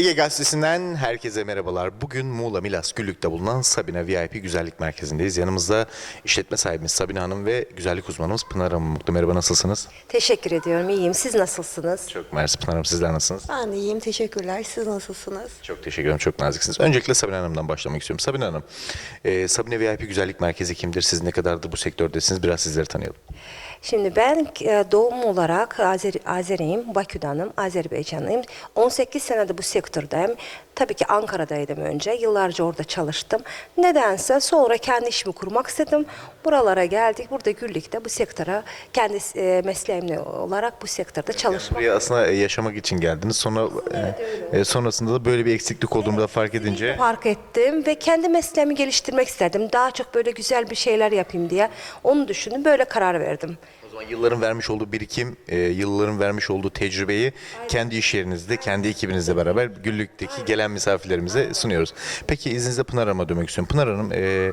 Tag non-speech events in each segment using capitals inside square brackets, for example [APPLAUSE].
Ege Gazetesi'nden herkese merhabalar. Bugün Muğla Milas Güllük'te bulunan Sabina VIP Güzellik Merkezi'ndeyiz. Yanımızda işletme sahibimiz Sabina Hanım ve güzellik uzmanımız Pınar Hanım. Mutlu merhaba nasılsınız? Teşekkür ediyorum. İyiyim. Siz nasılsınız? Çok mersi Pınar Hanım sizler nasılsınız? Ben de iyiyim, teşekkürler. Siz nasılsınız? Çok teşekkür ederim. Çok naziksiniz. Öncelikle Sabine Hanım'dan başlamak istiyorum. Sabine Hanım, e, Sabine VIP Güzellik Merkezi kimdir? Siz ne kadardır bu sektördesiniz? Biraz sizleri tanıyalım. Şimdi ben e, doğum olarak Azer, Azeriyim, Bakü'danım, Azerbaycanlıyım. 18 senedir bu doktor Tabii ki Ankara'daydım önce. Yıllarca orada çalıştım. Nedense sonra kendi işimi kurmak istedim. Buralara geldik. Burada Güllük'te bu sektöre, kendi e, mesleğimle olarak bu sektörde çalışmak. Buraya aslında e, yaşamak için geldiniz. Sonra e, e, sonrasında da böyle bir eksiklik olduğunu da fark edince fark ettim ve kendi mesleğimi geliştirmek istedim. Daha çok böyle güzel bir şeyler yapayım diye. Onu düşündüm. Böyle karar verdim. O zaman yılların vermiş olduğu birikim, e, yılların vermiş olduğu tecrübeyi kendi iş yerinizde, kendi ekibinizle beraber Güllük'teki gelen misafirlerimize sunuyoruz. Peki izninizle Pınar Hanım'a dönmek istiyorum. Pınar Hanım, e,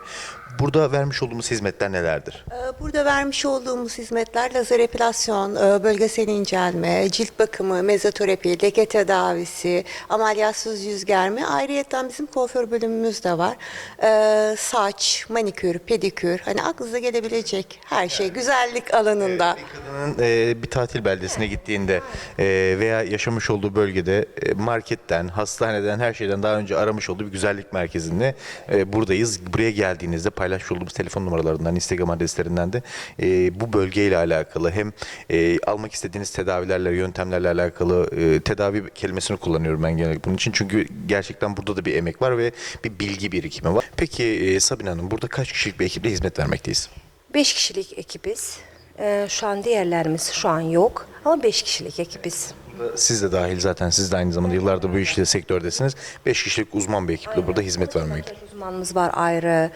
burada vermiş olduğumuz hizmetler nelerdir? Ee, Burada vermiş olduğumuz hizmetler lazer epilasyon, e, bölgesel incelme, cilt bakımı, mezoterapi, leke tedavisi, ameliyatsız yüz germe. Ayrıyeten bizim kuaför bölümümüz de var. Ee, Saç, manikür, pedikür, hani aklınıza gelebilecek her şey güzellik alanında. Kadının e, bir tatil beldesine gittiğinde e, veya yaşamış olduğu bölgede e, marketten, hastaneden, her şeyden daha önce aramış olduğu bir güzellik merkezinde e, buradayız. Buraya geldiğinizde paylaşmış olduğumuz telefon numaralarından, Instagram adreslerinden de e, bu bölgeyle alakalı hem e, almak istediğiniz tedavilerle, yöntemlerle alakalı e, tedavi kelimesini kullanıyorum ben genellikle bunun için. Çünkü gerçekten burada da bir emek var ve bir bilgi birikimi var. Peki e, Sabine Hanım burada kaç kişilik bir ekiple hizmet vermekteyiz? Beş kişilik ekibiz. Ee, şu an diğerlerimiz şu an yok ama beş kişilik ekibiz. Siz de dahil zaten siz de aynı zamanda yıllardır bu işte sektördesiniz. 5 kişilik uzman bir ekiple burada hizmet vermekte. Uzmanımız var ayrı.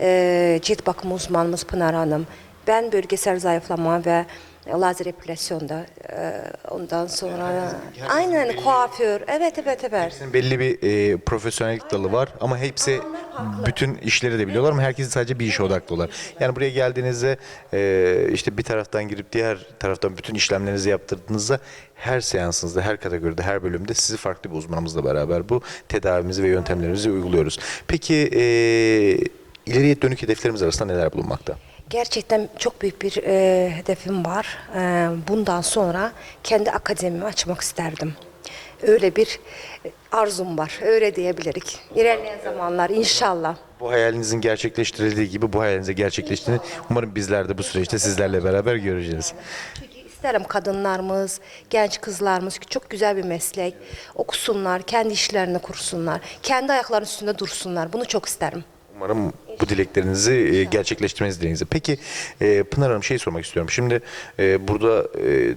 Ee, cilt bakımı uzmanımız Pınar Hanım. Ben bölgesel zayıflama ve lazer epilasyonda. Ee, ondan sonra aynen kuaför. Evet evet evet. Hepsinin belli bir e, profesyonellik dalı var ama hepsi bütün işleri de biliyorlar ama herkes sadece bir işe odaklılar. Yani buraya geldiğinizde e, işte bir taraftan girip diğer taraftan bütün işlemlerinizi yaptırdığınızda her seansınızda, her kategoride, her bölümde sizi farklı bir uzmanımızla beraber bu tedavimizi ve yöntemlerimizi uyguluyoruz. Peki e, ileriye dönük hedeflerimiz arasında neler bulunmakta? Gerçekten çok büyük bir e, hedefim var. E, bundan sonra kendi akademimi açmak isterdim. Öyle bir arzum var. Öyle diyebilirik. İlerleyen zamanlar inşallah. Bu hayalinizin gerçekleştirildiği gibi bu hayalinizin gerçekleştiğini umarım bizler de bu süreçte sizlerle beraber göreceğiz. Çünkü isterim kadınlarımız, genç kızlarımız ki çok güzel bir meslek okusunlar, kendi işlerini kursunlar, kendi ayaklarının üstünde dursunlar. Bunu çok isterim. Umarım bu dileklerinizi e, gerçekleştirmenizi dileğinizi. Peki e, Pınar Hanım şey sormak istiyorum. Şimdi e, burada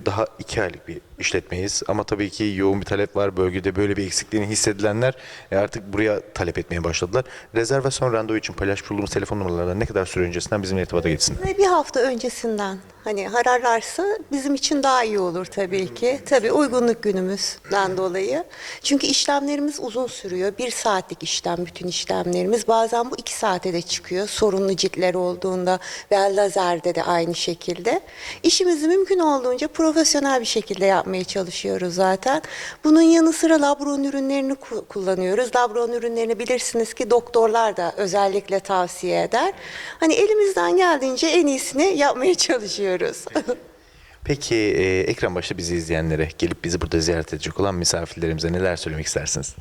daha iki aylık bir işletmeyiz ama tabii ki yoğun bir talep var. Bölgede böyle bir eksikliğini hissedilenler artık buraya talep etmeye başladılar. Rezervasyon randevu için paylaşmış olduğumuz telefon numaralarından ne kadar süre öncesinden bizimle irtibata geçsin? Bir hafta öncesinden hani ararlarsa bizim için daha iyi olur tabii ki. Tabii uygunluk günümüzden dolayı. Çünkü işlemlerimiz uzun sürüyor. Bir saatlik işlem bütün işlemlerimiz. Bazen bu iki saate de çıkıyor. Sorunlu ciltler olduğunda veya lazerde de aynı şekilde. İşimizi mümkün olduğunca profesyonel bir şekilde yapmaya çalışıyoruz zaten. Bunun yanı sıra labron ürünlerini ku- kullanıyoruz. Labron ürünlerini bilirsiniz ki doktorlar da özellikle tavsiye eder. Hani elimizden geldiğince en iyisini yapmaya çalışıyoruz. Peki e, ekran başta bizi izleyenlere, gelip bizi burada ziyaret edecek olan misafirlerimize neler söylemek istersiniz?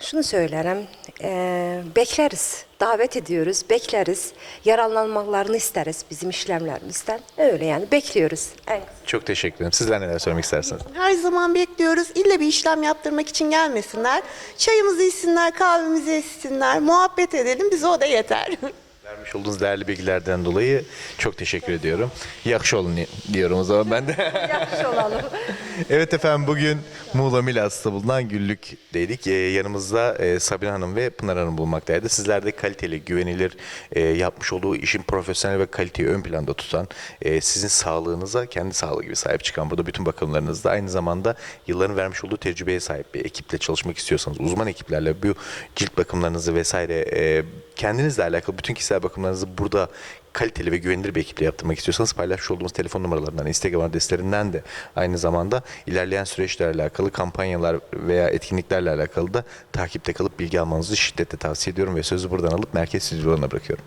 Şunu söylerim, eee, bekleriz, davet ediyoruz, bekleriz, yararlanmalarını isteriz bizim işlemlerimizden. Öyle yani bekliyoruz. En Çok teşekkür ederim. Sizler neler söylemek istersiniz? Her zaman bekliyoruz. İlle bir işlem yaptırmak için gelmesinler. Çayımızı içsinler, kahvemizi içsinler, muhabbet edelim. Bize o da yeter. [LAUGHS] Vermiş olduğunuz değerli bilgilerden dolayı çok teşekkür ediyorum. Yakşı olun diyorum o zaman ben de. [LAUGHS] Yapmış olalım. [LAUGHS] evet efendim bugün Muğla Milas'ta bulunan Güllük'teydik. Ee, yanımızda e, Sabine Hanım ve Pınar Hanım bulunmaktaydı. Sizler de kaliteli, güvenilir, e, yapmış olduğu işin profesyonel ve kaliteyi ön planda tutan, e, sizin sağlığınıza kendi sağlığı gibi sahip çıkan burada bütün bakımlarınızda aynı zamanda yılların vermiş olduğu tecrübeye sahip bir ekiple çalışmak istiyorsanız, uzman ekiplerle bu cilt bakımlarınızı vesaire e, kendinizle alakalı bütün kişisel bakımlarınızı burada kaliteli ve güvenilir bir ekiple yaptırmak istiyorsanız paylaşmış olduğumuz telefon numaralarından, Instagram adreslerinden de aynı zamanda ilerleyen süreçlerle alakalı kampanyalar veya etkinliklerle alakalı da takipte kalıp bilgi almanızı şiddetle tavsiye ediyorum ve sözü buradan alıp merkez stüdyolarına bırakıyorum.